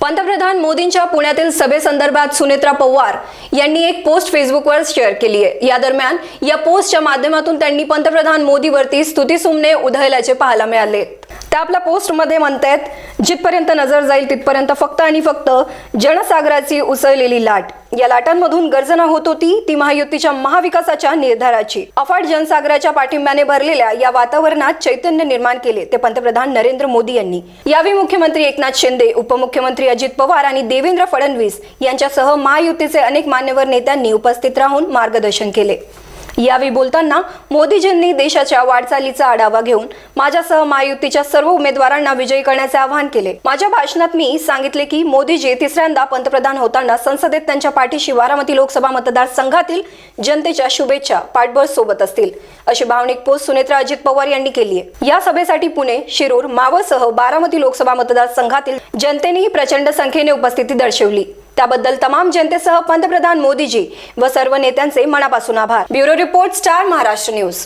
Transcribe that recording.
पंतप्रधान मोदींच्या पुण्यातील सभेसंदर्भात सुनेत्रा पवार यांनी एक पोस्ट फेसबुकवर शेअर केली आहे. या दरम्यान या पोस्टच्या माध्यमातून त्यांनी पंतप्रधान मोदीवरती स्तुतीसुमने उधळल्याचे पाहायला मिळाले त्या आपल्या पोस्टमध्ये म्हणतायत जिथपर्यंत नजर जाईल तिथपर्यंत फक्त आणि फक्त जनसागराची उसळलेली लाट. या लाटांमधून गर्जना होत होती ती महायुतीच्या महाविकासाच्या निर्धाराची. अफाट जनसागराच्या पाठिंब्याने भरलेल्या या वातावरणात चैतन्य निर्माण केले ते पंतप्रधान नरेंद्र मोदी यांनी. यावेळी मुख्यमंत्री एकनाथ शिंदे उपमुख्यमंत्री अजित पवार आणि देवेंद्र फडणवीस यांच्यासह महायुतीचे अनेक मान्यवर नेत्यांनी उपस्थित राहून मार्गदर्शन केले. यावेळी बोलताना मोदीजींनी देशाच्या वाटचालीचा आढावा घेऊन माझ्यासह महायुतीच्या सर्व उमेदवारांना विजयी करण्याचे आवाहन केले. माझ्या भाषणात मी सांगितले की मोदीजी तिसऱ्यांदा पंतप्रधान होताना संसदेत त्यांच्या पाठीशी बारामती लोकसभा मतदारसंघातील जनतेच्या शुभेच्छा पाठबळ सोबत असतील अशी भावनिक पोस्ट सुनेत्रा अजित पवार यांनी केली आहे. या सभेसाठी पुणे शिरूर मावळसह बारामती लोकसभा मतदारसंघातील जनतेनेही प्रचंड संख्येने उपस्थिती दर्शवली. त्याबद्दल तमाम जनतेसह पंतप्रधान मोदीजी व सर्व नेत्यांचे मनापासून आभार. Bureau report star Maharashtra news.